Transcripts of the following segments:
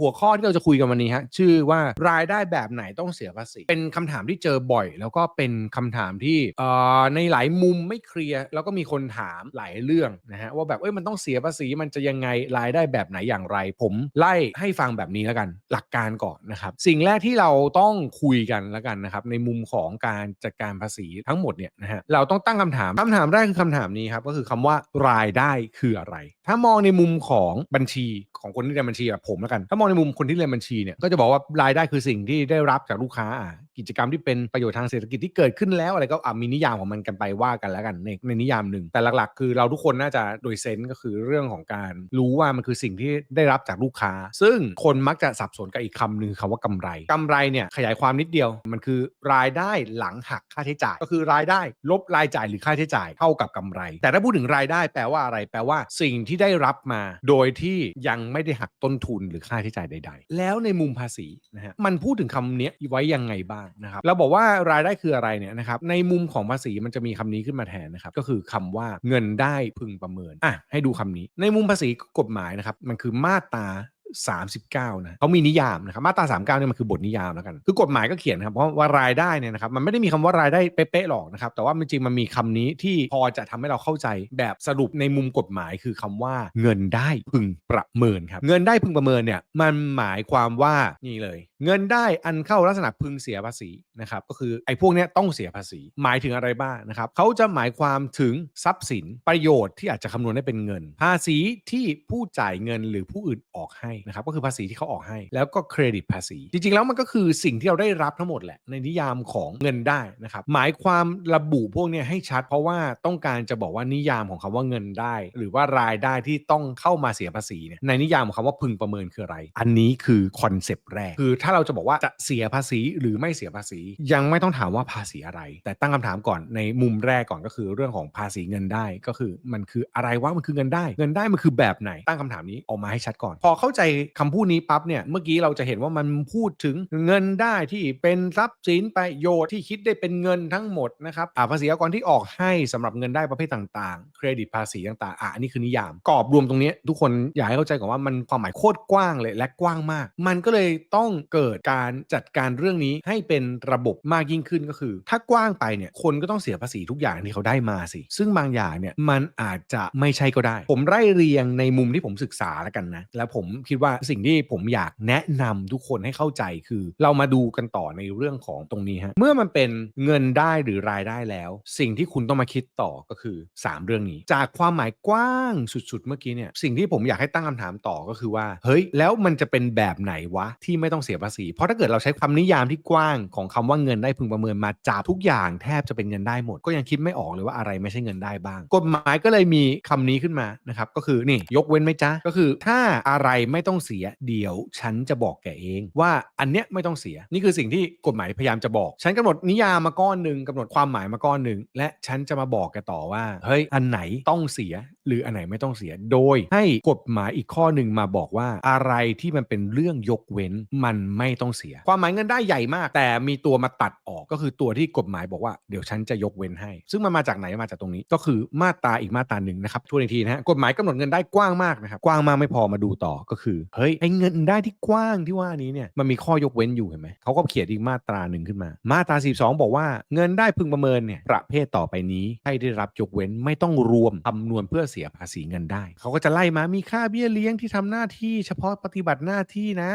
หัวข้อที่เราจะคุยกันวันนี้ฮะชื่อว่ารายได้แบบไหนต้องเสียภาษีเป็นคำถามที่เจอบ่อย แล้วก็เป็นคำถามที่เอ่อในหลายมุมไม่เคลียร์แล้วก็มีคนถามหลายเรื่องนะฮะว่าแบบเอ้ยมันต้องเสียภาษีมันจะยังไงรายได้แบบไหนอย่างไร ผมไล่ให้ฟังแบบนี้แล้วกัน หลักการก่อนนะครับสิ่งแรกที่เราต้องคุยกันแล้วกันนะครับในมุมของการจัดการภาษีทั้งหมดเนี่ยนะฮะเราต้องตั้งคำถามคำถามแรกคือคำถามนี้ครับก็คือคำว่ารายได้คืออะไร ถ้ามองในมุมของบัญชีของคนที่เรียนบัญชีแบบผมแล้วกันถ้ามองในมุมคนที่เรียนบัญชีเนี่ยก็จะบอกว่ารายได้คือสิ่งที่ได้รับจากลูกค้า กิจกรรมที่เป็นประโยชน์ทางเศรษฐกิจที่เกิดขึ้นแล้วอะไรก็อะมีนิยามของมันกันไปว่ากันแล้วกันในในนิยามหนึ่ง แต่หลักๆ คือเราทุกคนน่าจะโดยเซนส์ก็คือเรื่องของการรู้ว่ามันคือสิ่งที่ได้รับจากลูกค้า ซึ่งคนมักจะสับสนกับอีกคำหนึ่งคำว่ากำไรกำไรเนี่ยขยายความนิดเดียว มันคือรายได้หลังหักค่าใช้จ่าย ก็คือรายได้ลบรายจ่ายหรือค่าใช้จ่ายเท่ากับกำไร แต่ถ้าพูดถึงรายได้แปลว่าอะไรแปลว่า สิ่งที่ได้รับมา โดยที่ยังไม่ได้หักต้นทุนหรือค่าใช้จ่ายใด ๆ แล้วในมุมภาษีนะฮะมันพูดถึงคำนี้ไว้ยังไงบ้างนะครับเราบอกว่ารายได้คืออะไรเนี่ยนะครับในมุมของภาษีมันจะมีคำนี้ขึ้นมาแทนนะครับก็คือคำว่าเงินได้พึงประเมินอะให้ดูคำนี้ ในมุมภาษีกฎหมายนะครับมันคือมาตรา 39นะเขามีนิยามนะครับมาตรา 39เนี่ยมันคือบทนิยามแล้วกัน คือกฎหมายก็เขียนนะครับเพราะว่ารายได้เนี่ยนะครับมันไม่ได้มีคำว่ารายได้เป๊ะๆหรอกนะครับแต่ว่าจริงๆมันมีคำนี้ที่พอจะทำให้เราเข้าใจแบบสรุปในมุมกฎหมาย คือคำว่าเงินได้พึงประเมินครับเงินได้พึงประเมินเนี่ยมันหมายความว่านี่เลย เงินได้อันเข้าลักษณะพึงเสียภาษีนะครับก็คือไอ้พวกนี้ต้องเสียภาษี หมายถึงอะไรบ้างนะครับเขาจะหมายความถึงทรัพย์สินประโยชน์ที่อาจจะคำนวณได้เป็นเงิน ภาษีที่ผู้จ่ายเงินหรือผู้อื่นออกให้นะครับก็คือภาษีที่เขาออกให้ แล้วก็เครดิตภาษี จริงๆ แล้วมันก็คือสิ่งที่เราได้รับทั้งหมดแหละในนิยามของเงินได้นะครับหมายความระบุพวกนี้ให้ชัด เพราะว่าต้องการจะบอกว่านิยามของคำว่าเงินได้ หรือว่ารายได้ที่ต้องเข้ามาเสียภาษีเนี่ยในนิยามของคำว่าพึงประเมินคืออะไร อันนี้คือคอนเซปต์แรก คือถ้าเราจะบอกว่าจะเสียภาษีหรือไม่เสียภาษี ยังไม่ต้องถามว่าภาษีอะไร แต่ตั้งคำถามก่อนในมุมแรกก่อนก็คือเรื่องของภาษีเงินได้ก็คือมันคืออะไรวะมันคือเงินได้ เงินได้มันคือแบบไหนตั้งคำถามนี้ออกมาให้ชัดก่อน พอเข้าใจคำพูดนี้ปั๊บเนี่ยเมื่อกี้เราจะเห็นว่ามันพูดถึงเงินได้ที่เป็นทรัพย์สินประโยชน์ที่คิดได้เป็นเงินทั้งหมดนะครับอาภาษีอากรที่ออกให้สำหรับเงินได้ประเภทต่างๆ เครดิตภาษีต่างๆอ่าอันนี้คือนิยามกรอบรวมตรงนี้ ทุกคนอยากให้เข้าใจก่อนว่ามันความหมายโคตรกว้างเลยและกว้างมาก มันก็เลยต้องเกิดการจัดการเรื่องนี้ให้เป็นระบบมากยิ่งขึ้นก็คือ ถ้ากว้างไปเนี่ยคนก็ต้องเสียภาษีทุกอย่างที่เขาได้มาสิ ซึ่งบางอย่างเนี่ยมันอาจจะไม่ใช่ก็ได้ ผมไล่เรียงในมุมที่ผมศึกษาแล้วกันนะ แล้วผมคิดว่าสิ่งที่ผมอยากแนะนำทุกคนให้เข้าใจคือ เรามาดูกันต่อในเรื่องของตรงนี้ฮะเมื่อมันเป็นเงินได้หรือรายได้แล้ว สิ่งที่คุณต้องมาคิดต่อก็คือ 3 เรื่องนี้ จากความหมายกว้างสุดๆ เมื่อกี้เนี่ยสิ่งที่ผมอยากให้ตั้งคำถามต่อก็คือว่าเฮ้ยแล้วมันจะเป็นแบบไหนวะที่ไม่ต้องเสียภาษี เพราะถ้าเกิดเราใช้คำนิยามที่กว้างของคำว่าเงินได้พึงประเมินมาจับทุกอย่างแทบจะเป็นเงินได้หมด ก็ยังคิดไม่ออกเลยว่าอะไรไม่ใช่เงินได้บ้าง กฎหมายก็เลยมีคำนี้ขึ้นมานะครับก็คือนี่ยกเว้นไหมจ๊ะก็คือถ้าอะไรไม่ต้องเสีย เดี๋ยวฉันจะบอกแกเอง ว่าอันเนี้ยไม่ต้องเสีย นี่คือสิ่งที่กฎหมายพยายามจะบอก ฉันกำหนดนิยามมาก้อนหนึ่งกำหนดความหมายมาก้อนหนึ่งและฉันจะมาบอกแกต่อว่าเฮ้ยอันไหนต้องเสีย หรืออันไหนไม่ต้องเสีย โดยให้กฎหมายอีกข้อหนึ่งมาบอกว่าอะไรที่มันเป็นเรื่องยกเว้นมันไม่ต้องเสีย ความหมายเงินได้ใหญ่มาก แต่มีตัวมาตัดออกก็คือตัวที่กฎหมายบอกว่าเดี๋ยวฉันจะยกเว้นให้ ซึ่งมันมาจากไหนมาจากตรงนี้ ก็คือมาตราอีกมาตราหนึ่งนะครับทวนอีกทีนะฮะกฎหมายกำหนดเงินได้กว้างมากนะครับกว้างมากไม่พอมาดูต่อก็คือเฮ้ยไอ้เงินได้ที่กว้างที่ว่านี้เนี่ยมันมีข้อยกเว้นอยู่เห็นไหมเขาก็เขียนอีกมาตราหนึ่งขึ้นมา มาตรา42บอกว่าเงินได้พึงประเมินเนี่ยประเภทต่อไปนี้ให้ได้รับยกเว้นไม่ต้องรวมคำนวณเพื่อเสียภาษีเงินได้ เขาก็จะไล่มามีค่าเบี้ยเลี้ยงที่ทำหน้าที่เฉพาะปฏิบัติหน้าที่นะ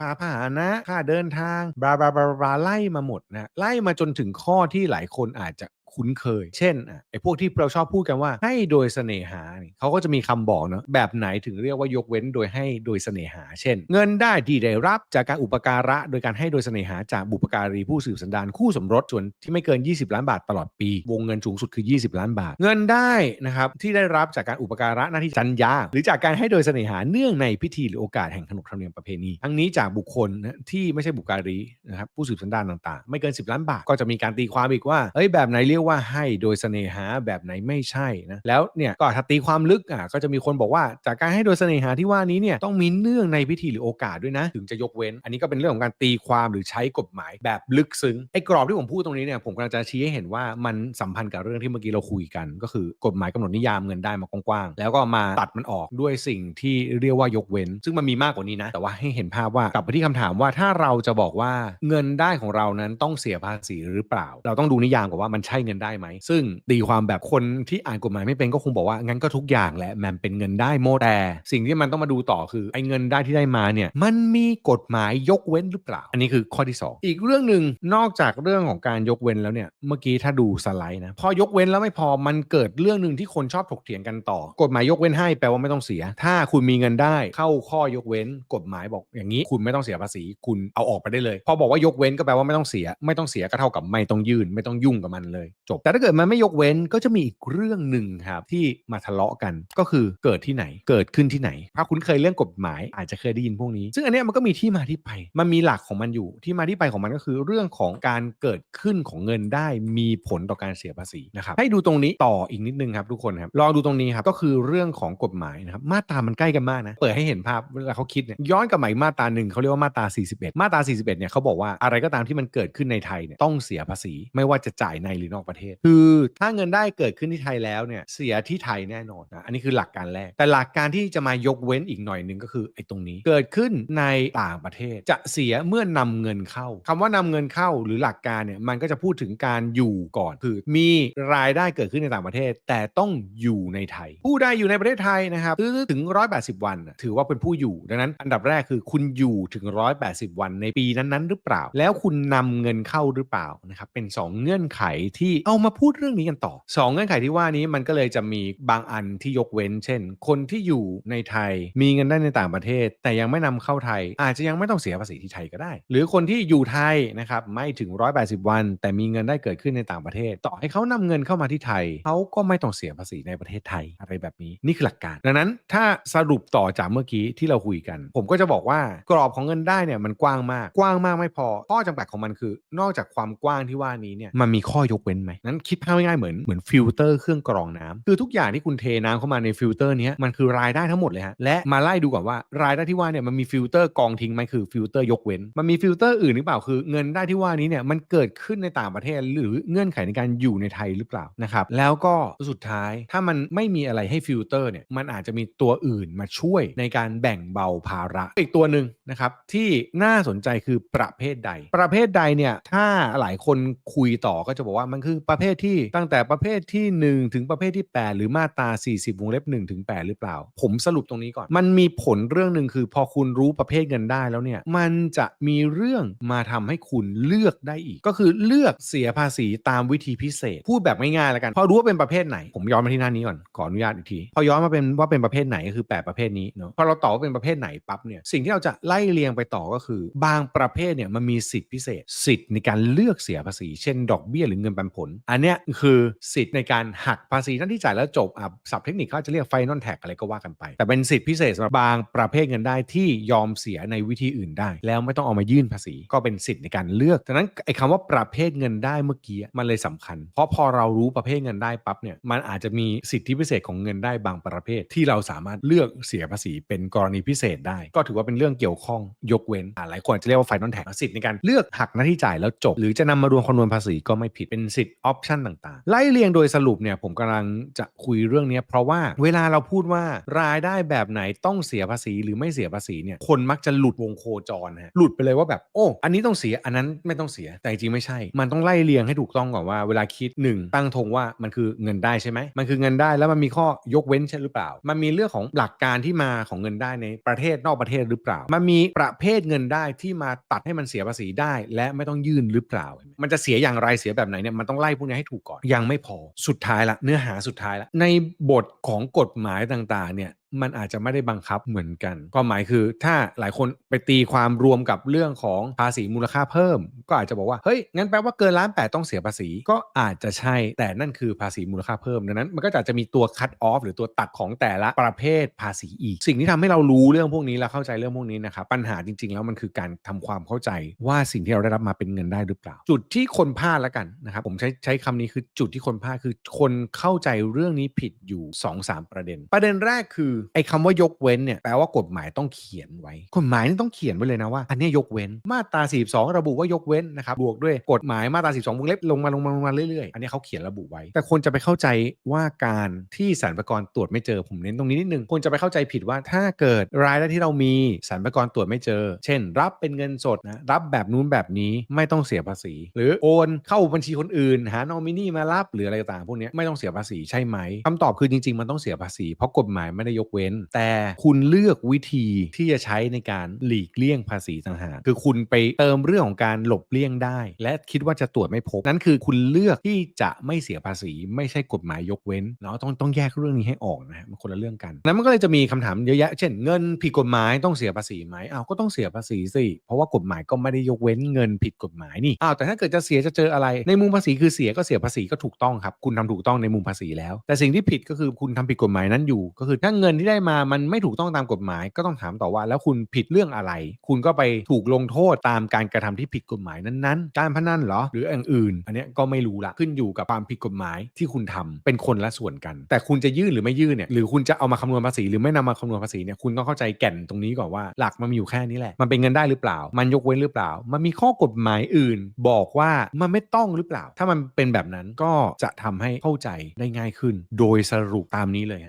พาผ่านะ ค่าเดินทางบลาบลาบลาบลาไล่มาหมดนะไล่มาจนถึงข้อที่หลายคนอาจจะ คุ้นเคย เช่นอะไอ้พวกที่เราชอบพูดกันว่าให้โดยเสน่หานี่เขาก็จะมีคำบอกเนาะแบบไหนถึงเรียกว่ายกเว้นโดยให้โดยเสน่หา เช่น เงินได้ที่ได้รับจากการอุปการะ โดยการให้โดยเสน่หาจากบุปการีผู้สืบสันดานคู่สมรสส่วนที่ไม่เกิน 20 ล้านบาทตลอดปี วงเงินสูงสุดคือ 20 ล้านบาท เงินได้นะครับที่ได้รับจากการอุปการะหน้าที่จันยาหรือจากการให้โดยเสน่หาเนื่องในพิธีหรือโอกาสแห่งขนบธรรมเนียมประเพณีทั้งนี้จากบุคคลที่ไม่ใช่บุปการีนะครับผู้สืบสันดานต่างๆ ไม่เกิน 10 ล้านบาทก็จะมีการตีความอีกว่าเอ้ยแบบไหนเรียกยกว่าให้โดยเสน่หาแบบไหนไม่ใช่นะแล้วเนี่ยก็ถ้าตีความลึกอะก็จะมีคนบอกว่าจากการให้โดยเสน่หาที่ว่านี้เนี่ยต้องมีเนื่องในพิธีหรือโอกาสด้วยนะ ถึงจะยกเว้น อันนี้ก็เป็นเรื่องของการตีความหรือใช้กฎหมายแบบลึกซึ้งไอ้กรอบที่ผมพูดตรงนี้เนี่ยผมกำลังจะชี้ให้เห็นว่ามันสัมพันธ์กับเรื่องที่เมื่อกี้เราคุยกัน ก็คือกฎหมายกำหนดนิยามเงินได้มากว้างๆแล้วก็มาตัดมันออกด้วยสิ่งที่เรียกว่ายกเว้น ซึ่งมันมีมากกว่านี้นะ แต่ว่าให้เห็นภาพว่ากลับไปที่คำถามว่าถ้าเราจะบอกว่าเงินได้ของเรานั้นต้องเสียภาษีหรือเปล่า เราต้องดูนิยามก่อนว่ามันใช่เงินได้ไหม ซึ่งตีความแบบคนที่อ่านกฎหมายไม่เป็นก็คงบอกว่างั้นก็ทุกอย่างแหละมันเป็นเงินได้หมดแต่ สิ่งที่มันต้องมาดูต่อคือไอ้เงินได้ที่ได้มาเนี่ยมันมีกฎหมายยกเว้นหรือเปล่า อันนี้คือข้อที่ 2 อีกเรื่องหนึ่งนอกจากเรื่องของการยกเว้นแล้วเนี่ยเมื่อกี้ถ้าดูสไลด์นะพอยกเว้นแล้วไม่พอมันเกิดเรื่องหนึ่งที่คนชอบถกเถียงกันต่อ กฎหมายยกเว้นให้แปลว่าไม่ต้องเสีย ถ้าคุณมีเงินได้เข้าข้อยกเว้น กฎหมายบอกอย่างนี้คุณไม่ต้องเสียภาษี คุณเอาออกไปได้เลย พอบอกว่ายกเว้นก็แปลว่าไม่ต้องเสีย ไม่ต้องเสียก็เท่ากับไม่ต้องยื่นไม่ต้องยุ่งกับมันเลย จบ แต่ถ้าเกิดมันไม่ยกเว้นก็จะมีอีกเรื่องหนึ่งครับที่มาทะเลาะกันก็คือเกิดที่ไหนเกิดขึ้นที่ไหน ถ้าคุณเคยเรื่องกฎหมายอาจจะเคยได้ยินพวกนี้ ซึ่งอันนี้มันก็มีที่มาที่ไป มันมีหลักของมันอยู่ที่มาที่ไปของมันก็คือเรื่องของการเกิดขึ้นของเงินได้มีผลต่อการเสียภาษีนะครับให้ดูตรงนี้ต่ออีกนิดนึงครับทุกคนครับลองดูตรงนี้ครับก็คือเรื่องของกฎหมายนะครับมาตรามันใกล้กันมากนะเปิดให้เห็นภาพเวลาเขาคิดเนี่ยย้อนกลับมาอีกมาตราหนึ่งเขาเรียกว่ามาตรา 41 มาตรา 41เนี่ยเขาบอกว่าอะไรก็ตามที่มันเกิดขึ้นในไทยเนี่ยต้องเสียภาษี ไม่ว่าจะจ่ายในหรือนอกประเทศคือถ้าเงินได้เกิดขึ้นที่ไทยแล้วเนี่ยเสียที่ไทยแน่นอนนะอันนี้คือหลักการแรก แต่หลักการที่จะมายกเว้นอีกหน่อยหนึ่งก็คือไอ้ตรงนี้ เกิดขึ้นในต่างประเทศจะเสียเมื่อนำเงินเข้าคำว่านำเงินเข้าหรือหลักการเนี่ยมันก็จะพูดถึงการอยู่ก่อนคือมีรายได้เกิดขึ้นในต่างประเทศ แต่ต้องอยู่ในไทย ผู้ใดอยู่ในประเทศไทยนะครับซื้อถึง 180 วัน ถือว่าเป็นผู้อยู่ดังนั้นอันดับแรกคือคุณอยู่ถึง 180 วันในปีนั้นๆ หรือเปล่า แล้วคุณนำเงินเข้าหรือเปล่านะครับเป็น 2 เงื่อนไขที่เอามาพูดเรื่องนี้กันต่อ 2 เงื่อนไขที่ว่านี้มันก็เลยจะมีบางอันที่ยกเว้น เช่น คนที่อยู่ในไทยมีเงินได้ในต่างประเทศ แต่ยังไม่นำเข้าไทย อาจจะยังไม่ต้องเสียภาษีที่ไทยก็ได้ หรือคนที่อยู่ไทยนะครับไม่ถึง 180 วัน แต่มีเงินได้เกิดขึ้นในต่างประเทศ ต่อให้เขานำเงินเข้ามาที่ไทยเขาก็ไม่ต้องเสียภาษีในประเทศไทยอะไรแบบนี้นี่คือหลักการ ดังนั้นถ้าสรุปต่อจากเมื่อกี้ที่เราคุยกัน ผมก็จะบอกว่ากรอบของเงินได้เนี่ยมันกว้างมากกว้างมากไม่พอข้อจำกัดของมันคือ นอกจากความกว้างที่ว่านี้เนี่ยมันมีข้อยกเว้นไหมนั้นคิดภาพง่ายๆเหมือนเหมือนฟิลเตอร์เครื่องกรองน้ำคือทุกอย่างที่คุณเทน้ำเข้ามาในฟิลเตอร์นี้มันคือรายได้ทั้งหมดเลยฮะและมาไล่ดูก่อนว่ารายได้ที่ว่าเนี่ยมันมีฟิลเตอร์กรองทิ้งไหมคือฟิลเตอร์ยกเว้น มันมีฟิลเตอร์อื่นหรือเปล่าคือเงินได้ที่ว่านี้เนี่ยมันเกิดขึ้นในต่างประเทศหรือเงื่อนไขในการอยู่ในไทยหรือเปล่านะครับแล้วก็สุดท้ายถ้ามันไม่มีอะไรให้ฟิลเตอร์เนี่ยมันอาจจะมีตัวอื่นมาช่วยในการแบ่งเบาภาระ อีกตัวหนึ่งนะครับที่น่าสนใจคือประเภทใด ประเภทใดเนี่ยถ้าหลายคนคุยต่อก็จะบอกว่ามันคือประเภทที่ตั้งแต่ประเภทที่ 1 ถึงประเภทที่ 8 หรือมาตรา 40 วงเล็บ1ถึง8หรือเปล่า ผมสรุปตรงนี้ก่อน มันมีผลเรื่องหนึ่งคือ พอคุณรู้ประเภทเงินได้แล้วเนี่ย มันจะมีเรื่องมาทำให้คุณเลือกได้อีก ก็คือเลือกเสียภาษีตามวิธีพิเศษ พูดแบบง่ายๆแล้วกันพอรู้ว่าเป็นประเภทไหน ผมย้อนมาที่หน้านี้ก่อนขออนุญาตอีกทีพอย้อนมาเป็นว่าเป็นประเภทไหนก็คือ 8 ประเภทนี้เนาะพอเราตอบว่าเป็นประเภทไหนปั๊บเนี่ยสิ่งที่เราจะไล่เรียงไปต่อก็คือ บางประเภทเนี่ยมันมีสิทธิพิเศษ สิทธิ์ในการเลือกเสียภาษี เช่น ดอกเบี้ยหรือเงินปันผลอันเนี้ยคือสิทธิ์ในการหักภาษีหน้าที่จ่ายแล้วจบอะศัพท์เทคนิคเขาจะเรียกไฟนอลแท็กอะไรก็ว่ากันไป แต่เป็นสิทธิพิเศษสำหรับบางประเภทเงินได้ที่ยอมเสียในวิธีอื่นได้ แล้วไม่ต้องเอามายื่นภาษี ก็เป็นสิทธิ์ในการเลือกดังนั้นไอ้คำว่าประเภทเงินได้เมื่อกี้มันเลยสำคัญ เพราะพอเรารู้ประเภทเงินได้ปั๊บเนี่ยมันอาจจะมีสิทธิพิเศษของเงินได้บางประเภท ที่เราสามารถเลือกเสียภาษีเป็นกรณีพิเศษได้ ก็ถือว่าเป็นเรื่องเกี่ยวข้องยกเว้นอะหลายคนจะเรียกว่าไฟนอลแท็กสิทธิ์ในการเลือกหักหน้าที่จ่ายแล้วจบ หรือจะนำมารวมคำนวณภาษีก็ไม่ผิดเป็นสิทธิออปชันต่างๆ ไล่เรียงโดยสรุปเนี่ยผมกำลังจะคุยเรื่องนี้เพราะว่าเวลาเราพูดว่ารายได้แบบไหนต้องเสียภาษีหรือไม่เสียภาษีเนี่ยคนมักจะหลุดวงโคจรฮะหลุดไปเลยว่าแบบโอ้อันนี้ต้องเสียอันนั้นไม่ต้องเสียแต่จริงไม่ใช่ มันต้องไล่เรียงให้ถูกต้องก่อนว่าเวลาคิด 1 ตั้งธงว่ามันคือเงินได้ใช่ไหมมันคือเงินได้แล้วมันมีข้อยกเว้นใช่หรือเปล่า มันมีเรื่องของหลักการที่มาของเงินได้ในประเทศนอกประเทศหรือเปล่า มันมีประเภทเงินได้ที่มาตัดให้มันเสียภาษีได้ และไม่ต้องยื่นหรือเปล่า มันจะเสียอย่างไรเสียแบบไหนเนี่ยมันต้องไล่พวกนี้ให้ถูกก่อนยังไม่พอสุดท้ายละเนื้อหาสุดท้ายละในบทของกฎหมายต่างๆเนี่ย มันอาจจะไม่ได้บังคับเหมือนกันความหมายคือถ้าหลายคนไปตีความรวมกับเรื่องของภาษีมูลค่าเพิ่ม ก็อาจจะบอกว่าเฮ้ยงั้นแปลว่าเกินล้านแปดต้องเสียภาษีก็อาจจะใช่ แต่นั่นคือภาษีมูลค่าเพิ่มดังนั้น มันก็อาจจะมีตัว cut off หรือตัวตัดของแต่ละประเภทภาษีอีก สิ่งที่ทำให้เรารู้เรื่องพวกนี้และเข้าใจเรื่องพวกนี้นะครับปัญหาจริง ๆ แล้วมันคือการทำความเข้าใจว่าสิ่งที่เราได้รับมาเป็นเงินได้หรือเปล่า จุดที่คนพลาดล้วกันนะครับผมใช้ใช้คำนี้คือจุดที่คนพลาดคือคนเข้าใจเรื่องนี้ผิดอยู่ 2-3 ประเด็น ประเด็นแรกคือไอ้คำว่ายกเว้นเนี่ยแปลว่ากฎหมายต้องเขียนไว้ กฎหมายนี่ต้องเขียนไว้เลยนะว่า อันนี้ยกเว้นมาตรา 42 ระบุว่ายกเว้นนะครับบวกด้วยกฎหมายมาตรา42วงเล็บลงมาลงมาลงมาเรื่อยๆ อันนี้เขาเขียนระบุไว้ แต่คนจะไปเข้าใจว่าการที่สรรพากรตรวจไม่เจอผมเน้นตรงนี้นิดนึงคนจะไปเข้าใจผิดว่าถ้าเกิดรายได้ที่เรามีสรรพากรตรวจไม่เจอ เช่น รับเป็นเงินสดนะรับแบบนู้นแบบนี้ไม่ต้องเสียภาษี หรือโอนเข้าบัญชีคนอื่น หานอมินีมารับหรืออะไรต่างๆพวกนี้ไม่ต้องเสียภาษีใช่ไหมคำตอบคือจริง ๆ มันต้องเสียภาษี เพราะกฎหมายไม่ได้ยกเว้น แต่คุณเลือกวิธีที่จะใช้ในการหลีกเลี่ยงภาษีต่างหากคือคุณไปเติมเรื่องของการหลบเลี่ยงได้ และคิดว่าจะตรวจไม่พบนั่นคือคุณเลือกที่จะไม่เสียภาษี ไม่ใช่กฎหมายยกเว้นเนาะต้องต้องแยกเรื่องนี้ให้ออกนะฮะมันคนละเรื่องกันนั้นมันก็เลยจะมีคำถามเยอะแยะ เช่น เงินผิดกฎหมายต้องเสียภาษีไหมอ้าวก็ต้องเสียภาษีสิเพราะว่ากฎหมายก็ไม่ได้ยกเว้นเงินผิดกฎหมายนี่อ้าวแต่ถ้าเกิดจะเสียจะเจออะไร ในมุมภาษีคือเสียก็เสียภาษีก็ถูกต้องครับ คุณทำถูกต้องในมุมภาษีแล้ว แต่สิ่งที่ผิดก็คือคุณทำผิดกฎหมายนั้นอยู่ ก็คือถ้าเงินที่ได้มามันไม่ถูกต้องตามกฎหมาย ก็ต้องถามต่อว่าแล้วคุณผิดเรื่องอะไร คุณก็ไปถูกลงโทษตามการกระทำที่ผิดกฎหมายนั้นๆ การพนันเหรอหรืออย่างอื่น อันนี้ก็ไม่รู้ละขึ้นอยู่กับความผิดกฎหมายที่คุณทำเป็นคนละส่วนกัน แต่คุณจะยื่นหรือไม่ยื่นเนี่ยหรือคุณจะเอามาคำนวณภาษีหรือไม่นำมาคำนวณภาษีเนี่ยคุณต้องเข้าใจแก่นตรงนี้ก่อนว่าหลักมันมีอยู่แค่นี้แหละมันเป็นเงินได้หรือเปล่า มันยกเว้นหรือเปล่า มันมีข้อกฎหมายอื่น บอกว่ามันไม่ต้องหรือเปล่า ถ้ามันเป็นแบบนั้นก็จะทำให้เข้าใจได้ง่ายขึ้น โดยสรุปตามนี้เลย